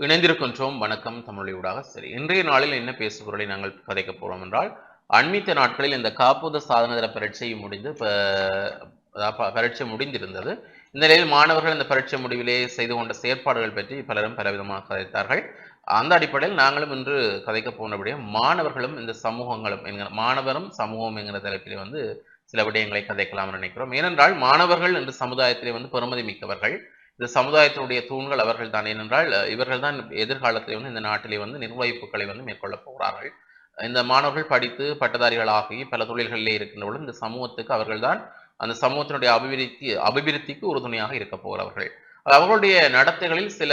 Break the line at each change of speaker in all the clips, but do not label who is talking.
இணைந்திருக்கின்றோம். வணக்கம். தமிழொலியூடாக சரி. இன்றைய நாளில் என்ன பேசுபொருளை நாங்கள் கதைக்க போகிறோம் என்றால் அண்மித்த நாட்களில் இந்த காப்புத சாதனதர பரீட்சை முடிந்து ப- பரீட்சை முடிந்திருந்தது. இந்த நிலையில் மாணவர்கள் இந்த பரீட்சை முடிவிலே செய்து கொண்ட செயற்பாடுகள் பற்றி பலரும் பலவிதமாக கதைத்தார்கள். அந்த அடிப்படையில் நாங்களும் இன்று கதைக்க போனபடியே மாணவர்களும் இந்த சமூகங்களும் என்கிற மாணவரும் சமூகம் என்கிற தலைப்பிலே வந்து சில விடயங்களை கதைக்கலாம் நினைக்கிறோம். ஏனென்றால் மாணவர்கள் என்ற சமுதாயத்திலே வந்து பெருமதி மிக்கவர்கள். இந்த சமுதாயத்தினுடைய தூண்கள் அவர்கள் தான். ஏனென்றால் இவர்கள் தான் எதிர்காலத்தில் வந்து இந்த நாட்டிலே வந்து நிர்வகிப்புகளை வந்து மேற்கொள்ளப் போகிறார்கள். இந்த மாணவர்கள் படித்து பட்டதாரிகளாகி பல தொழில்களிலே இருக்கின்ற இந்த சமூகத்துக்கு அவர்கள்தான் அந்த சமூகத்தினுடைய அபிவிருத்தி அபிவிருத்திக்கு உறுதுணையாக இருக்க போகிறவர்கள். அவர்களுடைய நடத்தைகளில் சில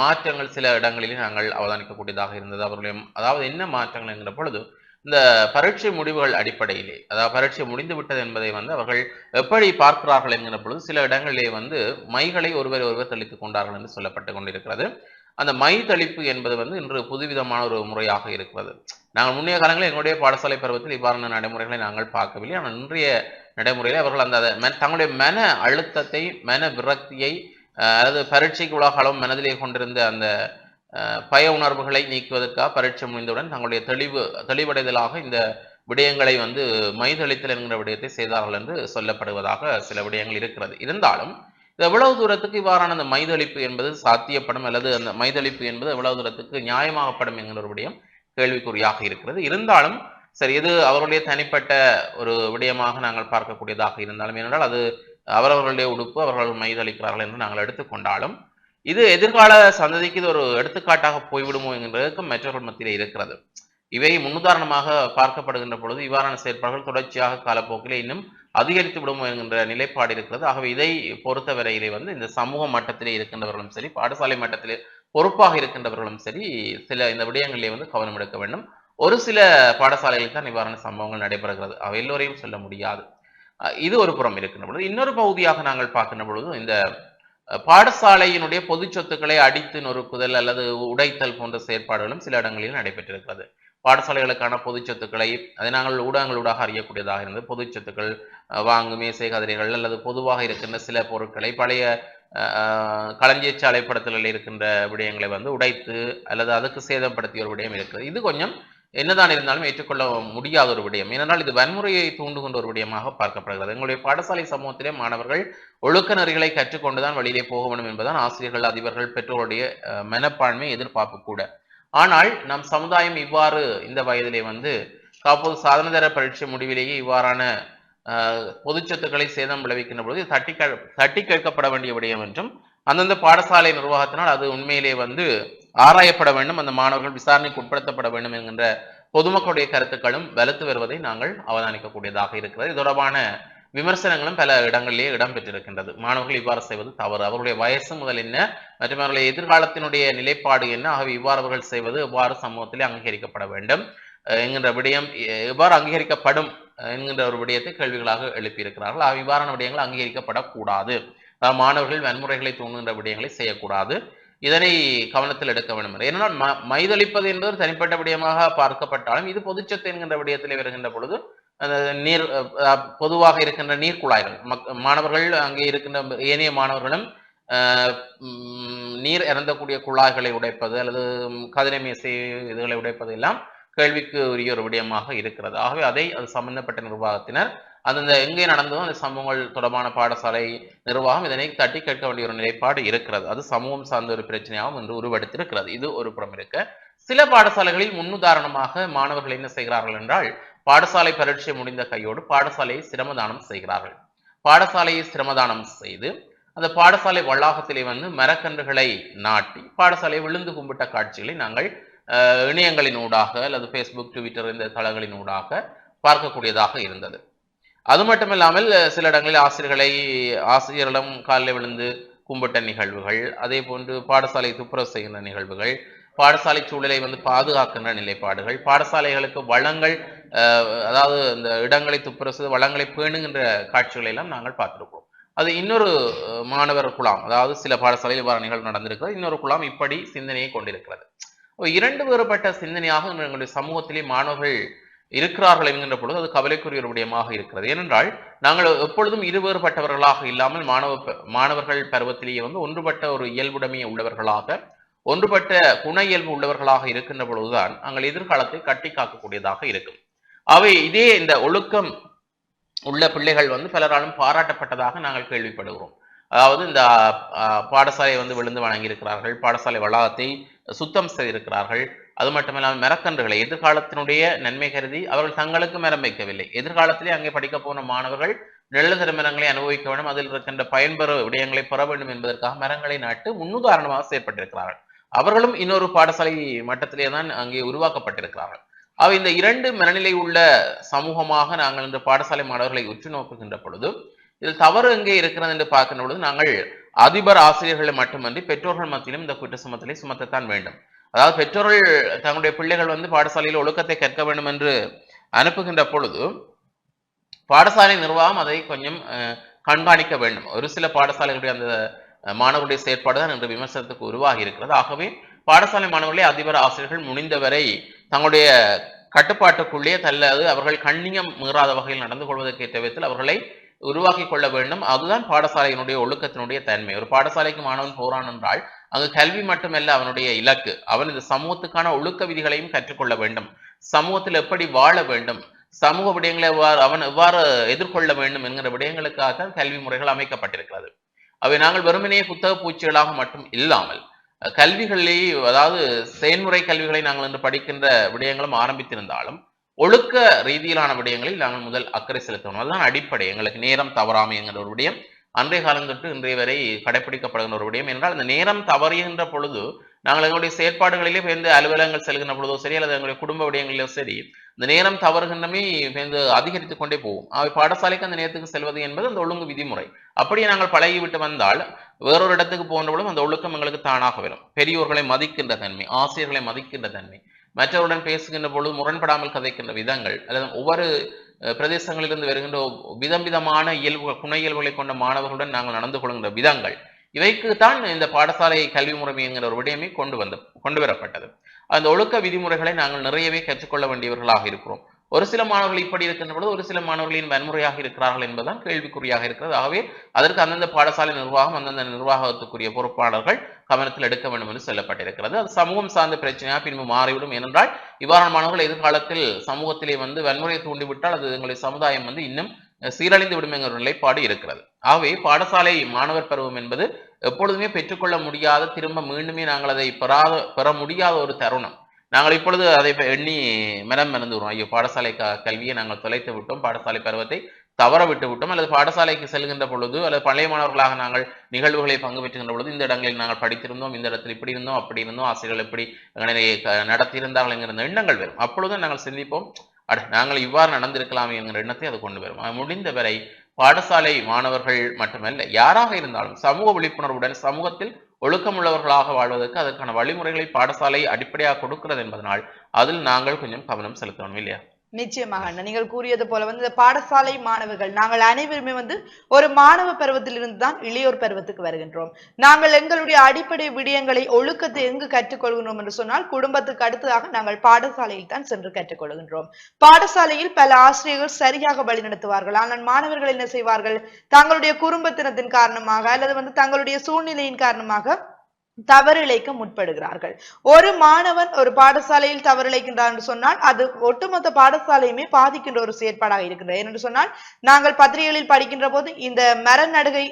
மாற்றங்கள் சில இடங்களிலே நாங்கள் அவதானிக்கக்கூடியதாக இருந்தது. அவர்களுடைய அதாவது என்ன மாற்றங்கள் என்கிற பொழுது இந்த பரீட்சை முடிவுகள் அடிப்படையிலே அதாவது பரீட்சை முடிந்து விட்டது என்பதை வந்து அவர்கள் எப்படி பார்க்கிறார்கள் என்கிற பொழுது சில இடங்களிலே வந்து மைகளை ஒருவர் ஒருவர் தெளித்துக் கொண்டார்கள் என்று சொல்லப்பட்டு கொண்டிருக்கிறது. அந்த மை தெளிப்பு என்பது வந்து இன்று புதுவிதமான ஒரு முறையாக இருக்கிறது. நாங்கள் முன்னைய காலங்களில் எங்களுடைய பாடசாலை பருவத்தில் இவ்வாறான நடைமுறைகளை நாங்கள் பார்க்கவில்லை. ஆனால் இன்றைய நடைமுறையில் அவர்கள் அந்த அதை தங்களுடைய மன அழுத்தத்தை மன விரக்தியை அல்லது அதாவது பரீட்சைக்கு உலகளவும் மனதிலே கொண்டிருந்த அந்த பய உணர்வுகளை நீக்குவதற்காக பரீட்சை முடிந்தவுடன் தங்களுடைய தெளிவு தெளிவடைதலாக இந்த விடயங்களை வந்து மைதளித்தல் என்கிற விடயத்தை செய்தார்கள் என்று சொல்லப்படுவதாக சில விடயங்கள் இருக்கிறது. இருந்தாலும் இது எவ்வளவு தூரத்துக்கு இவ்வாறான அந்த மைதளிப்பு என்பது சாத்தியப்படும் அல்லது அந்த மைதளிப்பு என்பது எவ்வளவு தூரத்துக்கு நியாயமாகப்படும் என்கிற ஒரு விடயம் கேள்விக்குறியாக இருக்கிறது. இருந்தாலும் சரி இது அவர்களுடைய தனிப்பட்ட ஒரு விடயமாக நாங்கள் பார்க்கக்கூடியதாக இருந்தாலும் ஏனென்றால் அது அவரவர்களுடைய உடுப்பு அவர்கள் மைதளிக்கிறார்கள் என்று நாங்கள் எடுத்துக்கொண்டாலும் இது எதிர்கால சந்ததிக்கு இது ஒரு எடுத்துக்காட்டாக போய்விடுமோ என்கிறதுக்கு மற்றவர்கள் மத்தியில் இருக்கிறது. இவை முன்னுதாரணமாக பார்க்கப்படுகின்ற பொழுது இவ்வாறான செயற்பாடுகள் தொடர்ச்சியாக காலப்போக்கில் இன்னும் அதிகரித்து விடுமோ என்கின்ற நிலைப்பாடு இருக்கிறது. ஆகவே இதை பொறுத்த வரையிலே வந்து இந்த சமூக மட்டத்திலே இருக்கின்றவர்களும் சரி பாடசாலை மட்டத்திலே பொறுப்பாக இருக்கின்றவர்களும் சரி சில இந்த விடயங்களிலே வந்து கவனம் எடுக்க வேண்டும். ஒரு சில பாடசாலைகளில் தான் இவ்வாறான சம்பவங்கள் நடைபெறுகிறது. அவை எல்லோரையும் சொல்ல முடியாது. இது ஒரு புறம் இருக்கின்ற பொழுது இன்னொரு பகுதியாக நாங்கள் பார்க்கின்ற பொழுது இந்த பாடசாலையினுடைய பொது சொத்துக்களை அடித்து நொறுக்குதல் அல்லது உடைத்தல் போன்ற செயற்பாடுகளும் சில இடங்களில் நடைபெற்றிருக்கிறது. பாடசாலைகளுக்கான பொது சொத்துக்களை அதை நாங்கள் ஊடகங்களூடாக அறியக்கூடியதாக இருந்தது. பொது சொத்துக்கள் வாங்கும் மேசை கதிரைகள் அல்லது பொதுவாக இருக்கின்ற சில பொருட்களை பழைய களஞ்சியச்சாலை படத்தில் இருக்கின்ற விடயங்களை வந்து உடைத்து அல்லது அதுக்கு சேதப்படுத்திய ஒரு விடயம் இருக்குது. இது கொஞ்சம் என்னதான் இருந்தாலும் ஏற்றுக்கொள்ள முடியாத ஒரு விடயம். ஏனென்றால் இது வன்முறையை தூண்டுகின்ற ஒரு விடயமாக பார்க்கப்படுகிறது. எங்களுடைய பாடசாலை சமூகத்திலே மாணவர்கள் ஒழுக்க நெறிகளை கற்றுக்கொண்டுதான் வெளியிலே போக வேண்டும் என்பதுதான் ஆசிரியர்கள் அதிபர்கள் பெற்றோருடைய மனப்பான்மை எதிர்பார்ப்பு கூட. ஆனால் நம் சமுதாயம் இவ்வாறு இந்த வயதிலே வந்து காப்போது சாதனதர பரீட்சை முடிவிலேயே இவ்வாறான பொது சொத்துக்களை சேதம் விளைவிக்கின்ற பொழுது தட்டி கே- தட்டி கேட்கப்பட வேண்டிய விடயம் என்றும் அந்தந்த பாடசாலை நிர்வாகத்தினால் அது உண்மையிலே வந்து ஆராயப்பட வேண்டும் அந்த மாணவர்கள் விசாரணைக்கு உட்படுத்தப்பட வேண்டும் என்கின்ற பொதுமக்களுடைய கருத்துக்களும் வலுத்து வருவதை நாங்கள் அவதானிக்கக்கூடியதாக இருக்கிறது. இது தொடர்பான விமர்சனங்களும் பல இடங்களிலே இடம்பெற்றிருக்கின்றது. மாணவர்கள் இவ்வாறு செய்வது தவறு. அவருடைய வயசு முதல் என்ன மற்றும் அவர்களுடைய எதிர்காலத்தினுடைய நிலைப்பாடு என்ன ஆகவே இவ்வாறு அவர்கள் செய்வது எவ்வாறு சமூகத்திலே அங்கீகரிக்கப்பட வேண்டும் என்கின்ற விடயம் இவ்வாறு எவ்வாறு அங்கீகரிக்கப்படும் என்கின்ற ஒரு விடயத்தை கேள்விகளாக எழுப்பியிருக்கிறார்கள். ஆகவே இவ்வாறான விடயங்கள் அங்கீகரிக்கப்படக்கூடாது. மாணவர்கள் வன்முறைகளை தூண்டுகின்ற விடயங்களை செய்யக்கூடாது. இதனை கவனத்தில் எடுக்க வேண்டும் என்று. ஏனென்றால் ம- மைதளிப்பது என்பது தனிப்பட்ட விடயமாக பார்க்கப்பட்டாலும் இது பொதுச்சத்து என்கின்ற விடயத்தில் வருகின்ற பொழுது அந்த நீர் பொதுவாக இருக்கின்ற நீர் குழாய்கள் மக்- மாணவர்கள் அங்கே இருக்கின்ற ஏனைய மாணவர்களும் நீர் இறந்தக்கூடிய குழாய்களை உடைப்பது அல்லது கதிரை மேசை இதுகளை உடைப்பது எல்லாம் கேள்விக்கு உரிய ஒரு விடயமாக இருக்கிறது ஆகவே அதை அது சம்பந்தப்பட்ட நிர்வாகத்தினர் அந்தந்த எங்கே நடந்ததும் அந்த சமூகங்கள் தொடர்பான பாடசாலை நிர்வாகம் இதனை தட்டி கேட்க வேண்டிய ஒரு நிலைப்பாடு இருக்கிறது. அது சமூகம் சார்ந்த ஒரு பிரச்சனையாகவும் இன்று உருவெடுத்திருக்கிறது. இது ஒரு புறம் இருக்க. சில பாடசாலைகளில் முன்னுதாரணமாக மாணவர்கள் என்ன செய்கிறார்கள் என்றால் பாடசாலை பரீட்சை முடிந்த கையோடு பாடசாலையை சிரமதானம் செய்கிறார்கள். பாடசாலையை சிரமதானம் செய்து அந்த பாடசாலை வளாகத்திலே வந்து மரக்கன்றுகளை நாட்டி பாடசாலையை விழுந்து கும்பிட்ட காட்சிகளை நாங்கள் இணையங்களின் ஊடாக அல்லது ஃபேஸ்புக் ட்விட்டர் இந்த தளங்களின் ஊடாக பார்க்கக்கூடியதாக இருந்தது. அது மட்டுமில்லாமல் இல்லாமல் சில இடங்களில் ஆசிரியர்களை ஆசிரியரிடம் காலில் விழுந்து கும்பிட்ட நிகழ்வுகள் அதே போன்று பாடசாலை துப்புரவு செய்கின்ற நிகழ்வுகள் பாடசாலை சூழலை வந்து பாதுகாக்கின்ற நிலைப்பாடுகள் பாடசாலைகளுக்கு வளங்கள் அதாவது இந்த இடங்களை துப்புரசு செய்து வளங்களை பேணுகின்ற காட்சிகளை எல்லாம் நாங்கள் பார்த்துருக்கோம் அது இன்னொரு மாணவர் குழாம் அதாவது சில பாடசாலையில் இவ்வாறு நிகழ்வு நடந்திருக்கிறது. இன்னொரு குழாம் இப்படி சிந்தனையை கொண்டிருக்கிறது. இரண்டு வேறுபட்ட சிந்தனையாக எங்களுடைய சமூகத்திலே மாணவர்கள் இருக்கிறார்கள் என்கின்ற பொழுது அது கவலைக்குரிய ஒரு விடயமாக இருக்கிறது. ஏனென்றால் நாங்கள் எப்பொழுதும் இருவேறுபட்டவர்களாக இல்லாமல் மாணவ மாணவர்கள் பருவத்திலேயே வந்து ஒன்றுபட்ட ஒரு இயல்புடைமையை உள்ளவர்களாக ஒன்றுபட்ட குண இயல்பு உள்ளவர்களாக இருக்கின்ற பொழுதுதான் நாங்கள் எதிர்காலத்தை கட்டி காக்கக்கூடியதாக இருக்கும். அவை இதே இந்த ஒழுக்கம் உள்ள பிள்ளைகள் வந்து பலராலும் பாராட்டப்பட்டதாக நாங்கள் கேள்விப்படுகிறோம். அதாவது இந்த பாடசாலையை வந்து விழுந்து வணங்கியிருக்கிறார்கள். பாடசாலை வளாகத்தை சுத்தம் செய்திருக்கிறார்கள். அது மட்டுமில்லாமல் மரக்கன்றுகளை எதிர்காலத்தினுடைய நன்மை கருதி அவர்கள் தங்களுக்கு மரம் வைக்கவில்லை. எதிர்காலத்திலே அங்கே படிக்க போன மாணவர்கள் நல்ல திருமணங்களை அனுபவிக்க வேண்டும். அதில் இருக்கின்ற பயன்பெற விடயங்களை பெற வேண்டும் என்பதற்காக மரங்களை நாட்டு முன்னுதாரணமாக செயற்பட்டிருக்கிறார்கள். அவர்களும் இன்னொரு பாடசாலை மட்டத்திலே தான் அங்கே உருவாக்கப்பட்டிருக்கிறார்கள். அவ இந்த இரண்டு மனநிலை உள்ள சமூகமாக நாங்கள் இந்த பாடசாலை மாணவர்களை உற்று நோக்குகின்ற பொழுது இதில் தவறு எங்கே இருக்கிறது என்று பார்க்கின்ற பொழுது நாங்கள் அதிபர் ஆசிரியர்களை மட்டுமன்றி பெற்றோர்கள் மத்தியிலும் இந்த குற்ற சுமத்தலை சுமத்தத்தான் வேண்டும். அதாவது பெற்றோர்கள் தங்களுடைய பிள்ளைகள் வந்து பாடசாலையில் ஒழுக்கத்தை கற்க வேண்டும் என்று அனுப்புகின்ற பொழுது பாடசாலை நிர்வாகம் அதை கொஞ்சம் அஹ், கண்காணிக்க வேண்டும். ஒரு சில பாடசாலைகளுடைய அந்த மாணவர்களுடைய செயற்பாடு தான் இன்று விமர்சனத்துக்கு உருவாகி இருக்கிறது. ஆகவே பாடசாலை மாணவர்களை அதிபர் ஆசிரியர்கள் முடிந்தவரை தங்களுடைய கட்டுப்பாட்டுக்குள்ளே தள்ளது அவர்கள் கண்ணியம் மீறாத வகையில் நடந்து கொள்வதற்கேற்ற விதத்தில் அவர்களை உருவாக்கி கொள்ள வேண்டும். அதுதான் பாடசாலையினுடைய ஒழுக்கத்தினுடைய தன்மை. ஒரு பாடசாலைக்கு மாணவன் போறான் என்றால் அங்கு கல்வி மட்டுமல்ல அவனுடைய இலக்கு. அவன் இந்த சமூகத்துக்கான ஒழுக்க விதிகளையும் கற்றுக்கொள்ள வேண்டும். சமூகத்தில் எப்படி வாழ வேண்டும்? சமூக விடயங்களை எவ்வாறு அவன் எவ்வாறு எதிர்கொள்ள வேண்டும் என்கிற விடயங்களுக்காக கல்வி முறைகள் அமைக்கப்பட்டிருக்கிறது. அவை நாங்கள் வெறுமனே புத்தக பூச்சிகளாக மட்டும் இல்லாமல் கல்விகளிலேயே அதாவது செயல்முறை கல்விகளை நாங்கள் இன்று படிக்கின்ற விடயங்களும் ஆரம்பித்திருந்தாலும் ஒழுக்க ரீதியிலான விடயங்களில் நாங்கள் முதல் அக்கறை செலுத்தணும். அதுதான் அடிப்படை. எங்களுக்கு நேரம் தவறாமை என்கிற ஒரு விடயம். அன்றைய காலம் தொட்டு இன்றைய வரை கடைபிடிக்கப்படுகின்ற ஒரு விடயம். என்றால் அந்த நேரம் தவறுகின்ற பொழுது நாங்கள் எங்களுடைய செயற்பாடுகளிலே பேருந்து அலுவலகங்கள் செல்கின்ற பொழுதோ சரி அல்லது எங்களுடைய குடும்ப விடயங்களிலோ சரி இந்த நேரம் தவறுகின்றமே பேருந்து அதிகரித்துக் கொண்டே போகும். அவை பாடசாலைக்கு அந்த நேரத்துக்கு செல்வது என்பது அந்த ஒழுங்கு விதிமுறை. அப்படியே நாங்கள் பழகிவிட்டு வந்தால் வேறொரு இடத்துக்கு போன்ற பொழுது அந்த ஒழுக்கம் எங்களுக்கு தானாக வரும். பெரியோர்களை மதிக்கின்ற தன்மை ஆசிரியர்களை மதிக்கின்ற தன்மை. மற்றவருடன் பேசுகின்ற பொழுது முரண்படாமல் கதைக்கின்ற விதங்கள் அல்லது ஒவ்வொரு பிரதேசங்களிலிருந்து வருகின்ற விதம் விதமான இயல்புகள் குண இயல்புகளை கொண்ட மாணவர்களுடன் நாங்கள் நடந்து கொள்கின்ற விதங்கள் இவைக்கு தான் இந்த பாடசாலை கல்வி முறைமை என்கிற ஒரு விடயமே கொண்டு வந்து கொண்டு வரப்பட்டது. அந்த ஒழுக்க விதிமுறைகளை நாங்கள் நிறையவே கற்றுக்கொள்ள வேண்டியவர்களாக இருக்கிறோம். ஒரு சில மாணவர்கள் இப்படி இருக்கின்ற பொழுது ஒரு சில மாணவர்களின் வன்முறையாக இருக்கிறார்கள் என்பதுதான் கேள்விக்குறியாக இருக்கிறது. ஆகவே அதற்கு அந்தந்த பாடசாலை நிர்வாகம் அந்தந்த நிர்வாகத்துக்குரிய பொறுப்பாளர்கள் கவனத்தில் எடுக்க வேண்டும் என்று சொல்லப்பட்டிருக்கிறது. அது சமூகம் சார்ந்த பிரச்சனையாக பின்பு மாறிவிடும் ஏனென்றால் இவ்வாறான மாணவர்கள் எதிர்காலத்தில் சமூகத்திலே வந்து வன்முறையை தூண்டிவிட்டால் அது எங்களுடைய சமுதாயம் வந்து இன்னும் சீரழிந்து விடும் என்கிற ஒரு நிலைப்பாடு இருக்கிறது. ஆகவே பாடசாலை மாணவர் பருவம் என்பது எப்பொழுதுமே பெற்றுக்கொள்ள முடியாத திரும்ப மீண்டுமே நாங்கள் அதை பெறாத பெற முடியாத ஒரு தருணம். நாங்கள் இப்பொழுது அதை எண்ணி மனம் வரும் ஐயோ பாடசாலை க கல்வியை நாங்கள் தொலைத்து விட்டோம். பாடசாலை பருவத்தை தவற விட்டு விட்டோம். அல்லது பாடசாலைக்கு செல்கின்ற பொழுது அல்லது பழைய மாணவர்களாக நாங்கள் நிகழ்வுகளை பங்கு பெற்றுகின்ற பொழுது இந்த இடங்களில் நாங்கள் படித்திருந்தோம். இந்த இடத்தில் இப்படி இருந்தோம் அப்படி இருந்தோம். ஆசிரியர்கள் எப்படி எங்களை நடத்தியிருந்தார்கள் என்கிற எண்ணங்கள் வரும் அப்பொழுது நாங்கள் சிந்திப்போம் அட நாங்கள் இவ்வாறு நடந்திருக்கலாமே என்கிற எண்ணத்தை அது கொண்டு வரும். முடிந்த முடிந்தவரை பாடசாலை மாணவர்கள் மட்டுமல்ல யாராக இருந்தாலும் சமூக விழிப்புணர்வுடன் சமூகத்தில் ஒழுக்கமுள்ளவர்களாக வாழ்வதற்கு அதற்கான வழிமுறைகளை பாடசாலை அடிப்படையாக கொடுக்கிறது என்பதனால் அதில் நாங்கள் கொஞ்சம் கவனம் செலுத்தணும் இல்லையா?
நிச்சயமாக அண்ணா. நீங்கள் கூறியது போல வந்து இந்த பாடசாலை மாணவர்கள் நாங்கள் அனைவருமே வந்து ஒரு மாணவ பருவத்திலிருந்து தான் இளையோர் பருவத்துக்கு வருகின்றோம். நாங்கள் எங்களுடைய அடிப்படை விடயங்களை ஒழுக்கத்தை எங்கு கற்றுக்கொள்கின்றோம் என்று சொன்னால் குடும்பத்துக்கு அடுத்ததாக நாங்கள் பாடசாலையில் தான் சென்று கற்றுக்கொள்கின்றோம். பாடசாலையில் பல ஆசிரியர்கள் சரியாக வழிநடத்துவார்கள் ஆனால் மாணவர்கள் என்ன செய்வார்கள்? தங்களுடைய குடும்பத்தினத்தின் காரணமாக அல்லது வந்து தங்களுடைய சூழ்நிலையின் காரணமாக தவறிழைக்க முற்படுகிறார்கள். ஒரு மாணவன் ஒரு பாடசாலையில் தவறிழைக்கின்றார் என்று சொன்னால் அது ஒட்டுமொத்த பாடசாலையுமே பாதிக்கின்ற ஒரு செயற்பாடாக இருக்கின்றது. ஏனென்று சொன்னால் நாங்கள் பத்திரிகைகளில் படிக்கின்ற போது இந்த மர நடுகை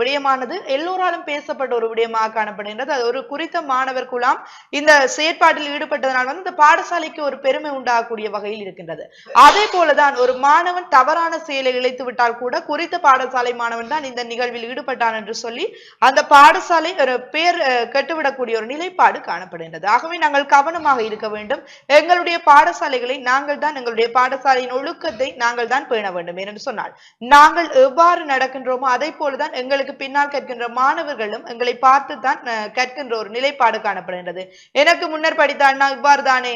விடயமானது எல்லோராலும் பேசப்பட்ட ஒரு விடயமாக காணப்படுகின்றது. அது ஒரு குறித்த மாணவர் குலாம் இந்த செயற்பாட்டில் ஈடுபட்டதனால் வந்து இந்த பாடசாலைக்கு ஒரு பெருமை உண்டாகக்கூடிய வகையில் இருக்கின்றது. அதே போலதான் ஒரு மாணவன் தவறான செயலை இழைத்து விட்டால் கூட குறித்த பாடசாலை மாணவன் தான் இந்த நிகழ்வில் ஈடுபட்டான் என்று சொல்லி அந்த பாடசாலை ஒரு பேர் கெட்டுவிடக்கூடிய ஒரு நிலைப்பாடு காணப்படுகின்றது. ஆகவே நாங்கள் கவனமாக இருக்க வேண்டும். எங்களுடைய பாடசாலைகளை நாங்கள் தான் எங்களுடைய பாடசாலையின் ஒழுக்கத்தை நாங்கள் தான் பேண வேண்டும் என்று சொன்னால் நாங்கள் எவ்வாறு நடக்கின்றோமோ அதை போலதான் எங்களுக்கு பின்னால் கற்கின்ற மாணவர்களும் எங்களை பார்த்து தான் கற்கின்ற ஒரு நிலைப்பாடு காணப்படுகின்றது. எனக்கு முன்னர் படித்த அண்ணா இவ்வாறு தானே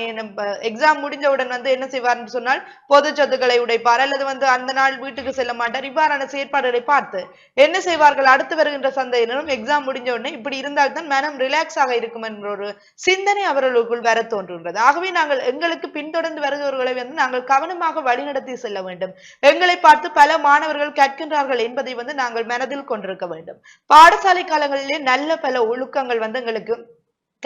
எக்ஸாம் முடிஞ்சவுடன் வந்து என்ன செய்வார்னு சொன்னால் பொது சொத்துக்களை உடைப்பார் அல்லது வந்து அந்த நாள் வீட்டுக்கு செல்ல மாட்டார். இவ்வாறான செயற்பாடுகளை பார்த்து என்ன செய்வார்கள்? அடுத்து வருகின்ற சந்தையினரும் எக்ஸாம் முடிஞ்ச உடனே இப்படி இருந்தால்தான் மனம் ரிலாக்ஸ் ஆக இருக்கும் என்ற ஒரு சிந்தனை அவர்களுக்குள் வர தோன்றுகின்றது. ஆகவே நாங்கள் எங்களுக்கு பின்தொடர்ந்து வருகிறவர்களை வந்து நாங்கள் கவனமாக வழிநடத்தி செல்ல வேண்டும். எங்களை பார்த்து பல மாணவர்கள் கற்கின்றார்கள் என்பதை வந்து நாங்கள் மனதில் கொண்டிருக்க வேண்டும். பாடசாலை காலங்களிலே நல்ல பல ஒழுக்கங்கள் வந்து எங்களுக்கு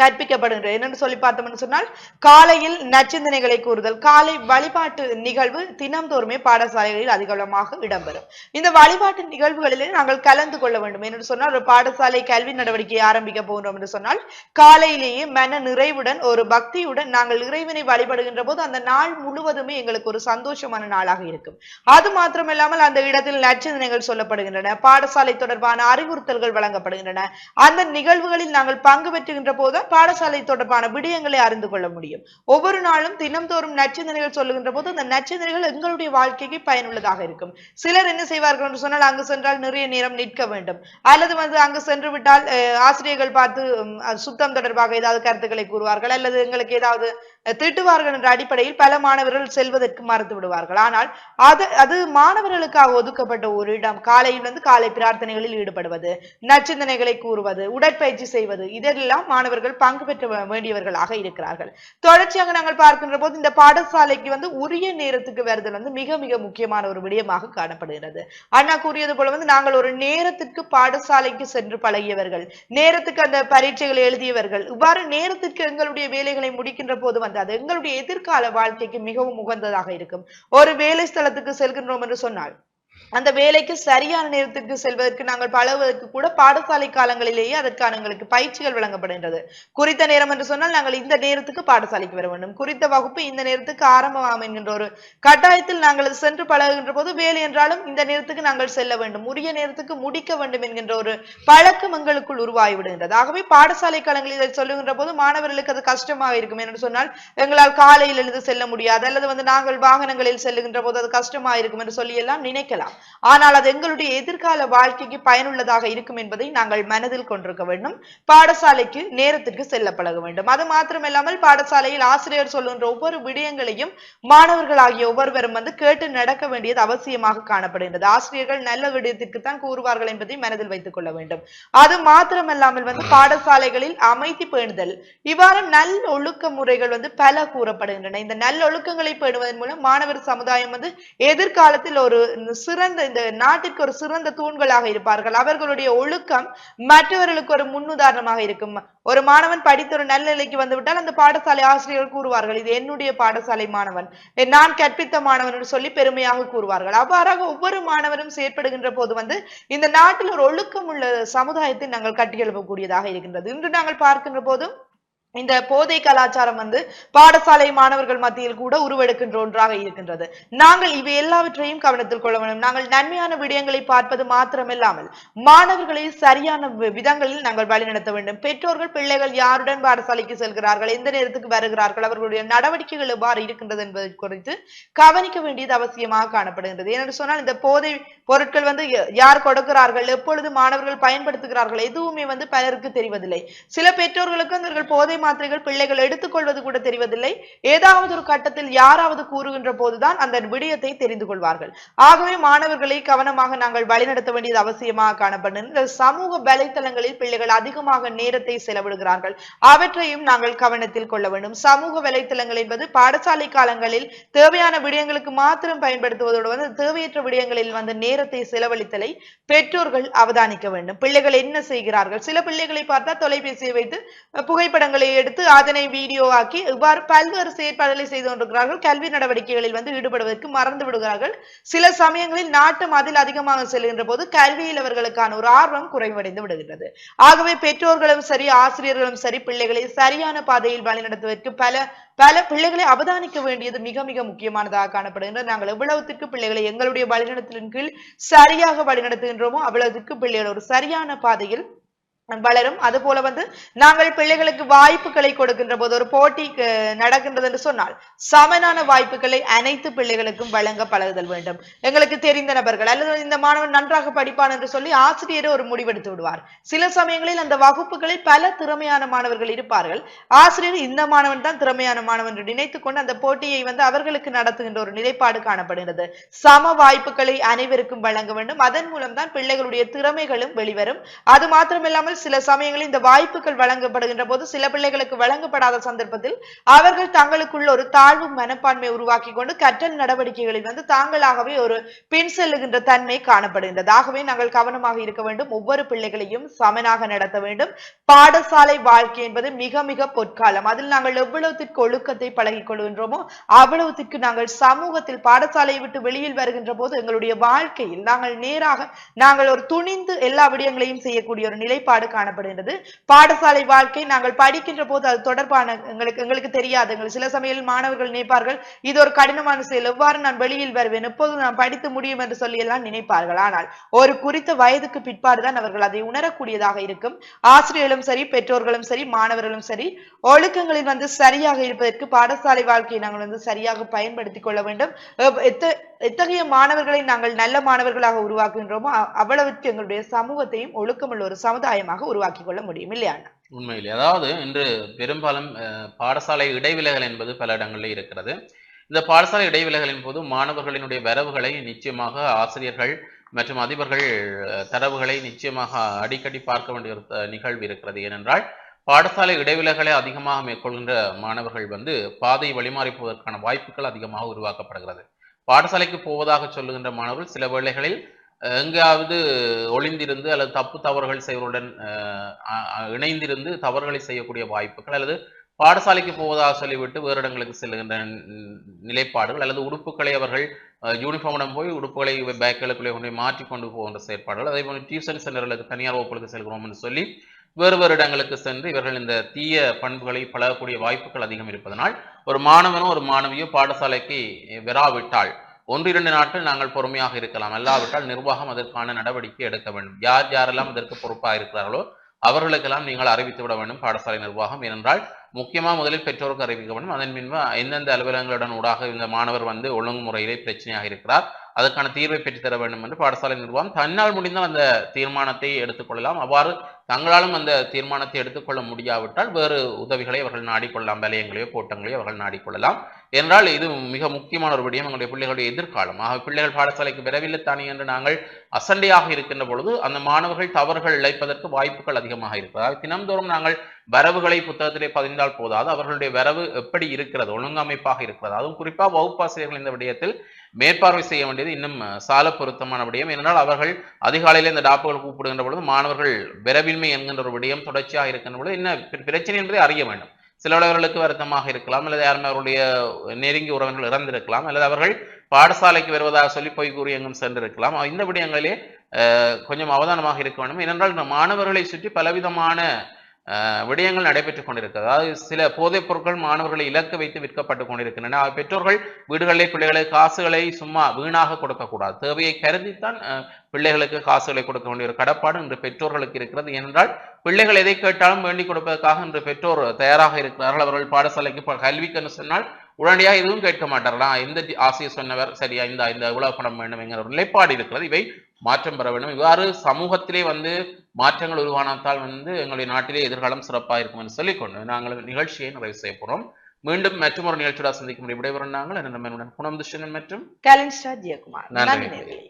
கற்பிக்கப்படுகின்றது என்னன்னு சொல்லி பார்த்தோம்னு சொன்னால் காலையில் நச்சிந்தனைகளை கூறுதல். காலை வழிபாட்டு நிகழ்வு தினம்தோறுமே பாடசாலைகளில் அதிகளமாக இடம்பெறும். இந்த வழிபாட்டு நிகழ்வுகளிலே நாங்கள் கலந்து கொள்ள வேண்டும். என்று சொன்னால் ஒரு பாடசாலை கல்வி நடவடிக்கையை ஆரம்பிக்க போகிறோம் என்று சொன்னால் காலையிலேயே மன நிறைவுடன் ஒரு பக்தியுடன் நாங்கள் இறைவனை வழிபடுகின்ற போது அந்த நாள் முழுவதுமே எங்களுக்கு ஒரு சந்தோஷமான நாளாக இருக்கும். அது மாத்திரமில்லாமல் அந்த இடத்தில் நச்சிந்தனைகள் சொல்லப்படுகின்றன. பாடசாலை தொடர்பான அறிவுறுத்தல்கள் வழங்கப்படுகின்றன. அந்த நிகழ்வுகளில் நாங்கள் பங்கு பெற்றுகின்ற போது பாடசாலை தொடர்பான விடயங்களை அறிந்து கொள்ள முடியும். ஒவ்வொரு நாளும் தினம்தோறும் நச்சிந்தனைகள் சொல்லுகின்ற போது அந்த நச்சிந்தனைகள் எங்களுடைய வாழ்க்கைக்கு பயனுள்ளதாக இருக்கும். சிலர் என்ன செய்வார்கள் என்று சொன்னால் அங்கு சென்றால் நிறைய நேரம் நிற்க வேண்டும். அல்லது வந்து அங்கு சென்று விட்டால் ஆசிரியர்கள் பார்த்து சுத்தம் தொடர்பாக ஏதாவது கருத்துக்களை கூறுவார்கள். அல்லது எங்களுக்கு ஏதாவது திட்டுவார்கள் என்ற அடிப்படையில் பல மாணவர்கள் செல்வதற்கு மறுத்து விடுவார்கள். ஆனால் அது அது மாணவர்களுக்காக ஒதுக்கப்பட்ட ஒரு இடம். காலையில் வந்து காலை பிரார்த்தனைகளில் ஈடுபடுவது நச்சிந்தனைகளை கூறுவது உடற்பயிற்சி செய்வது இதெல்லாம் மாணவர்கள் மாணவர்கள் பங்கு பெற்ற வேண்டியவர்களாக இருக்கிறார்கள். தொடர்ச்சியாக நாங்கள் பார்க்கின்ற போது இந்த பாடசாலைக்கு வந்து உரிய நேரத்துக்கு வருதல் வந்து மிக மிக முக்கியமான ஒரு விடயமாக காணப்படுகிறது. அண்ணா கூறியது போல வந்து நாங்கள் ஒரு நேரத்திற்கு பாடசாலைக்கு சென்று பழகியவர்கள் நேரத்துக்கு அந்த பரீட்சைகளை எழுதியவர்கள் இவ்வாறு நேரத்திற்கு எங்களுடைய வேலைகளை முடிக்கின்ற போது வந்து அது எங்களுடைய எதிர்கால வாழ்க்கைக்கு மிகவும் உகந்ததாக இருக்கும். ஒரு வேலை ஸ்தலத்துக்கு செல்கின்றோம் என்று சொன்னால் அந்த வேலைக்கு சரியான நேரத்துக்கு செல்வதற்கு நாங்கள் பழகுவதற்கு கூட பாடசாலை காலங்களிலேயே அதற்கான எங்களுக்கு பயிற்சிகள் வழங்கப்படுகின்றது. குறித்த நேரம் என்று சொன்னால் நாங்கள் இந்த நேரத்துக்கு பாடசாலைக்கு வர வேண்டும். குறித்த வகுப்பு இந்த நேரத்துக்கு ஆரம்பமாகும் என்கின்ற ஒரு கட்டாயத்தில் நாங்கள் சென்று பழகுகின்ற போது வேலை என்றாலும் இந்த நேரத்துக்கு நாங்கள் செல்ல வேண்டும். உரிய நேரத்துக்கு முடிக்க வேண்டும் என்கின்ற ஒரு பழக்கம் எங்களுக்குள் உருவாகி விடுகின்றது ஆகவே பாடசாலை காலங்களில் இதை சொல்லுகின்ற போது மாணவர்களுக்கு அது கஷ்டமாக இருக்கும். என்று சொன்னால் எங்களால் காலையில் எழுந்து செல்ல முடியாது. அல்லது வந்து நாங்கள் வாகனங்களில் செல்லுகின்ற போது அது கஷ்டமாக இருக்கும் என்று சொல்லி எல்லாம் நினைக்கலாம். இருக்கலாம் ஆனால் அது எங்களுடைய எதிர்கால வாழ்க்கைக்கு பயனுள்ளதாக இருக்கும் என்பதை நாங்கள் மனதில் கொண்டிருக்க வேண்டும். பாடசாலைக்கு நேரத்திற்கு செல்ல பழக வேண்டும். அது மாத்திரமில்லாமல் பாடசாலையில் ஆசிரியர் சொல்லுகின்ற ஒவ்வொரு விடயங்களையும் மாணவர்கள் ஆகிய ஒவ்வொருவரும் வந்து கேட்டு நடக்க வேண்டியது அவசியமாக காணப்படுகின்றது. ஆசிரியர்கள் நல்ல விடயத்திற்கு தான் கூறுவார்கள் என்பதை மனதில் வைத்துக் கொள்ள வேண்டும். அது மாத்திரமல்லாமல் வந்து பாடசாலைகளில் அமைதி பேணுதல். இவ்வாறு நல் ஒழுக்க முறைகள் வந்து பல கூறப்படுகின்றன. இந்த நல்ல ஒழுக்கங்களை பேணுவதன் மூலம் மாணவர் சமுதாயம் வந்து எதிர்காலத்தில் ஒரு சிறந்த இந்த நாட்டிற்கு ஒரு சிறந்த தூண்களாக இருப்பார்கள். அவர்களுடைய ஒழுக்கம் மற்றவர்களுக்கு ஒரு முன்னுதாரணமாக இருக்கும். ஒரு மாணவன் படித்த ஒரு நல்ல நிலைக்கு வந்துவிட்டால் அந்த பாடசாலை ஆசிரியர்கள் கூறுவார்கள் இது என்னுடைய பாடசாலை மாணவன். நான் கற்பித்த மாணவன் என்று சொல்லி பெருமையாக கூறுவார்கள். அவ்வாறாக ஒவ்வொரு மாணவரும் செயற்படுகின்ற போது வந்து இந்த நாட்டில் ஒரு ஒழுக்கம் உள்ள சமுதாயத்தை நாங்கள் கட்டியெழுப்பக்கூடியதாக இருக்கின்றது. இன்று நாங்கள் பார்க்கின்ற போதும் இந்த போதை கலாச்சாரம் வந்து பாடசாலை மாணவர்கள் மத்தியில் கூட உருவெடுக்கின்ற ஒன்றாக இருக்கின்றது. நாங்கள் இவை எல்லாவற்றையும் கவனத்தில் கொள்ள வேண்டும். நாங்கள் நன்மையான விடயங்களை பார்ப்பது மாத்திரமில்லாமல் மாணவர்களை சரியான விதங்களில் நாங்கள் வழிநடத்த வேண்டும். பெற்றோர்கள் பிள்ளைகள் யாருடன் பாடசாலைக்கு செல்கிறார்கள் எந்த நேரத்துக்கு வருகிறார்கள் அவர்களுடைய நடவடிக்கைகள் எவ்வாறு இருக்கின்றது என்பதை குறித்து கவனிக்க வேண்டியது அவசியமாக காணப்படுகின்றது. ஏனென்று சொன்னால் இந்த போதை பொருட்கள் வந்து யார் கொடுக்கிறார்கள் எப்பொழுது மாணவர்கள் பயன்படுத்துகிறார்கள் எதுவுமே வந்து பலருக்கு தெரிவதில்லை. சில பெற்றோர்களுக்கு அவர்கள் போதை மாத்திரைகள் பிள்ளைகள் எடுத்துக்கொள்வது கூட தெரிவதில்லை. ஏதாவது ஒரு கட்டத்தில் யாராவது கூறுகின்ற போதுதான் அந்த விடயத்தை தெரிந்து கொள்வார்கள். ஆகவே மாணவர்களை கவனமாக நாங்கள் வழிநடத்த வேண்டியது அவசியமாக காணப்படுகிறது இந்த சமூக வலைத்தளங்களில் பிள்ளைகள் அதிகமாக நேரத்தை செலவிடுகிறார்கள். அவற்றையும் நாங்கள் கவனத்தில் கொள்ள வேண்டும். சமூக வலைத்தளங்கள் என்பது பாடசாலை காலங்களில் தேவையான விடயங்களுக்கு மாத்திரம் பயன்படுத்துவதோடு வந்து தேவையற்ற விடயங்களில் வந்து நேரத்தை செலவழித்தலை பெற்றோர்கள் அவதானிக்க வேண்டும். பிள்ளைகள் என்ன செய்கிறார்கள்? சில பிள்ளைகளை பார்த்தா தொலைபேசியை வைத்து புகைப்படங்களை எடுத்து அதனை வீடியோவாக்கி இவ்வாறு பல்வேறு செயற்பாடுகளை செய்து கொண்டிருக்கிறார்கள். கல்வி நடவடிக்கைகளில் வந்து ஈடுபடுவதற்கு மறந்து விடுகிறார்கள். சில சமயங்களில் நாட்டம் அதில் அதிகமாக செல்கின்ற போது கல்வியில் அவர்களுக்கான ஒரு ஆர்வம் குறைவடைந்து விடுகின்றது. ஆகவே பெற்றோர்களும் சரி ஆசிரியர்களும் சரி பிள்ளைகளை சரியான பாதையில் வழிநடத்துவதற்கு பல பல பிள்ளைகளை அவதானிக்க வேண்டியது மிக மிக முக்கியமானதாக காணப்படுகின்றது. நாங்கள் எவ்வளவுத்திற்கு பிள்ளைகளை எங்களுடைய வழிநடத்தலின் கீழ் சரியாக வழிநடத்துகின்றோமோ அவ்வளவுக்கு பிள்ளைகள் ஒரு சரியான பாதையில் வளரும். அது போல வந்து நாங்கள் பிள்ளைகளுக்கு வாய்ப்புகளை கொடுக்கின்ற போது ஒரு போட்டி நடக்கின்றது என்று சொன்னால் சமனான வாய்ப்புகளை அனைத்து பிள்ளைகளுக்கும் வழங்க பழகுதல் வேண்டும். எங்களுக்கு தெரிந்த நபர்கள் அல்லது இந்த மாணவன் நன்றாக படிப்பான் என்று சொல்லி ஆசிரியர் ஒரு முடிவெடுத்து விடுவார். சில சமயங்களில் அந்த வகுப்புகளில் பல திறமையான மாணவர்கள் இருப்பார்கள். ஆசிரியர் இந்த மாணவன் தான் திறமையான மாணவன் என்று நினைத்துக் கொண்டு அந்த போட்டியை வந்து அவர்களுக்கு நடத்துகின்ற ஒரு நிலைப்பாடு காணப்படுகிறது. சம வாய்ப்புகளை அனைவருக்கும் வழங்க வேண்டும். அதன் மூலம் தான் பிள்ளைகளுடைய திறமைகளும் வெளிவரும். அது மாத்திரமில்லாமல் சில சமயங்களில் இந்த வாய்ப்புகள் வழங்கப்படுகின்ற போது சில பிள்ளைகளுக்கு வழங்கப்படாத சந்தர்ப்பத்தில் அவர்கள் தங்களுக்குள்ள ஒரு தாழ்வு மனப்பான்மை உருவாக்கி கொண்டு கற்றல் நடவடிக்கைகளில் வந்து தாங்களாகவே ஒரு பின் செல்லுகின்ற தன்மை காணப்படுகின்றது. ஆகவே நாங்கள் கவனமாக இருக்க வேண்டும். ஒவ்வொரு பிள்ளைகளையும் சமனாக நடத்த வேண்டும். பாடசாலை வாழ்க்கை என்பது மிக மிக பொற்காலம். அதில் நாங்கள் எவ்வளவுத்திற்கு ஒழுக்கத்தை பழகிக் கொள்கின்றோமோ அவ்வளவுத்திற்கு நாங்கள் சமூகத்தில் பாடசாலையை விட்டு வெளியில் வருகின்ற போது எங்களுடைய வாழ்க்கையில் நாங்கள் நேராக நாங்கள் ஒரு துணிந்து எல்லா விடயங்களையும் செய்யக்கூடிய ஒரு நிலைப்பாடு காணப்படுகின்றது. பாடசாலை வாழ்க்கை நாங்கள் படிக்கின்ற போது அது தொடர்பான எங்களுக்கு எங்களுக்கு தெரியாது. எங்களுக்கு சில சமயம் மாணவர்கள் நினைப்பார்கள் இது ஒரு கடினமான செயல் எவ்வாறு நான் வெளியில் வருவேன் எப்போது நான் படித்து முடியும் என்று சொல்லி எல்லாம் நினைப்பார்கள். ஆனால் ஒரு குறித்த வயதுக்கு பிற்பாடுதான் அவர்கள் அதை உணரக்கூடியதாக இருக்கும். ஆசிரியர்களும் சரி பெற்றோர்களும் சரி மாணவர்களும் சரி ஒழுக்கங்களில் வந்து சரியாக இருப்பதற்கு பாடசாலை வாழ்க்கையை நாங்கள் வந்து சரியாக பயன்படுத்திக் கொள்ள வேண்டும். எத்தகைய மாணவர்களை நாங்கள் நல்ல மாணவர்களாக உருவாக்குகின்றோமோ அவ்வளவுக்கு எங்களுடைய சமூகத்தையும் ஒழுக்கமுள்ள ஒரு சமுதாயமாக உருவாக்கி கொள்ள முடியும் இல்லையா
உண்மையில். அதாவது இன்று பெரும்பாலும் பாடசாலை இடைவிலகல் என்பது பல இடங்களில் இருக்கிறது. இந்த பாடசாலை இடைவிலகலின் போது மாணவர்களினுடைய வரவுகளை நிச்சயமாக ஆசிரியர்கள் மற்றும் அதிபர்கள் தரவுகளை நிச்சயமாக அடிக்கடி பார்க்க வேண்டிய ஒரு நிகழ்வு இருக்கிறது. ஏனென்றால் பாடசாலை இடைவிலகலை அதிகமாக மேற்கொள்கின்ற மாணவர்கள் வந்து பாதை வழிமாறி போவதற்கான வாய்ப்புகள் அதிகமாக உருவாக்கப்படுகிறது. பாடசாலைக்கு போவதாக சொல்லுகின்ற மாணவர்கள் சில வேளைகளில் எங்காவது ஒளிந்திருந்து அல்லது தப்பு தவறுகள் செய்வருடன் இணைந்திருந்து தவறுகளை செய்யக்கூடிய வாய்ப்புகள் அல்லது பாடசாலைக்கு போவதாக சொல்லிவிட்டு வேறு இடங்களுக்கு செல்லுகின்ற நிலைப்பாடுகள் அல்லது உடுப்புகளை அவர்கள் அஹ், யூனிஃபார்முடன் போய் உடுப்புகளை பேக்குகளுக்குள்ளே கொண்டு மாற்றி கொண்டு போகின்ற செயற்பாடுகள். அதே போன்று டியூஷன் சென்டர்களுக்கு தனியார் வகுப்புகளுக்கு செல்கிறோம் என்று சொல்லி வேறு வேறு இடங்களுக்கு சென்று இவர்கள் இந்த தீய பண்புகளை பழகக்கூடிய வாய்ப்புகள் அதிகம் இருப்பதனால் ஒரு மாணவனும் ஒரு மாணவியோ பாடசாலைக்கு வராவிட்டால் ஒன்று இரண்டு நாட்கள் நாங்கள் பொறுமையாக இருக்கலாம். அல்லாவிட்டால் நிர்வாகம் அதற்கான நடவடிக்கை எடுக்க வேண்டும். யார் யாரெல்லாம் இதற்கு பொறுப்பாக இருக்கிறார்களோ அவர்களுக்கெல்லாம் நீங்கள் அறிவித்து விட வேண்டும் பாடசாலை நிர்வாகம். ஏனென்றால் முக்கியமாக முதலில் பெற்றோருக்கு அறிவிக்க வேண்டும். அதன் பின்பு எந்தெந்த அலுவலகங்களுடன் ஊடாக இந்த மாணவர் வந்து ஒழுங்குமுறையிலே பிரச்சனையாக இருக்கிறார் அதற்கான தீர்வை பெற்றுத்தர வேண்டும் என்று பாடசாலை நிர்வாகம் தன்னால் முடிந்தால் அந்த தீர்மானத்தை எடுத்துக்கொள்ளலாம் அவ்வாறு தங்களாலும் அந்த தீர்மானத்தை எடுத்துக்கொள்ள முடியாவிட்டால் வேறு உதவிகளை அவர்கள் நாடிக்கொள்ளலாம் வலயங்களையோ கோட்டங்களையோ அவர்கள் நாடிக்கொள்ளலாம். என்றால் இது மிக முக்கியமான ஒரு விடயம். எங்களுடைய பிள்ளைகளுடைய எதிர்காலம். ஆக பிள்ளைகள் பாடசாலைக்கு விரைவில் தானே என்று நாங்கள் அசண்டையாக இருக்கின்ற பொழுது அந்த மாணவர்கள் தவறுகள் இழைப்பதற்கு வாய்ப்புகள் அதிகமாக இருக்கிறது தினந்தோறும் தினம்தோறும் நாங்கள் வரவுகளை புத்தகத்திலே பதிந்தால் போதாது. அவர்களுடைய வரவு எப்படி இருக்கிறது? ஒழுங்கமைப்பாக இருக்கிறது. அதுவும் குறிப்பாக வகுப்பாசிரியர்கள் இந்த விடயத்தில் மேற்பார்வை செய்ய வேண்டியது இன்னும் சால பொருத்தமான விடயம். ஏனென்றால் அவர்கள் அதிகாலையில் இந்த டாப்புகள் கூப்பிடுகின்ற பொழுது மாணவர்கள் விரைவின்மை என்கின்ற ஒரு விடயம் தொடர்ச்சியாக இருக்கின்ற பொழுது என்ன பிரச்சனை என்பதை அறிய வேண்டும். சிலவர்களுக்கு வருத்தமாக இருக்கலாம் அல்லது யாருமே அவருடைய நெருங்கிய உறவினர்கள் இறந்திருக்கலாம் அல்லது அவர்கள் பாடசாலைக்கு வருவதாக சொல்லி போய் கூறி எங்கும் சென்றிருக்கலாம். இந்த விடயங்களிலே கொஞ்சம் அவதானமாக இருக்க வேண்டும். ஏனென்றால் இந்த மாணவர்களை சுற்றி பலவிதமான விடயங்கள் நடைபெற்றுக் கொண்டிருக்கிறது. அதாவது சில போதைப் பொருட்கள் மாணவர்களை இலக்கு வைத்து விற்கப்பட்டு கொண்டிருக்கின்றன. பெற்றோர்கள் வீடுகளிலே பிள்ளைகளை காசுகளை சும்மா வீணாக கொடுக்கக்கூடாது தேவையை கருதித்தான் பிள்ளைகளுக்கு காசுகளை கொடுக்க வேண்டிய ஒரு கடப்பாடு இன்று பெற்றோர்களுக்கு இருக்கிறது. ஏனென்றால் பிள்ளைகள் எதை கேட்டாலும் வேண்டிக் கொடுப்பதற்காக இன்று பெற்றோர் தயாராக இருக்கிறார்கள். அவர்கள் பாடசாலைக்கு ப- கல்விக்குன்னு சொன்னால் உடனடியாக எதுவும் கேட்க மாட்டார்களா இந்த ஆசிரியர் சொன்னவர் சரியா இந்த இந்த இவ்வளவு பணம் வேண்டும் என்கிற ஒரு நிலைப்பாடு இருக்கிறது. இவை மாற்றம் பெற வேண்டும். இவ்வாறு சமூகத்திலே வந்து மாற்றங்கள் உருவானத்தால் வந்து எங்களுடைய நாட்டிலே எதிர்காலம் சிறப்பாக இருக்கும் என்று சொல்லிக்கொண்டு நாங்கள் நிகழ்ச்சியை நிறைவு செய்ய போறோம். மீண்டும் மற்றொரு நிகழ்ச்சியோட சந்திக்கும் விடைபெறும் நாங்கள். என்னுடன் குணம் துஷ்யன் மற்றும் நன்றி.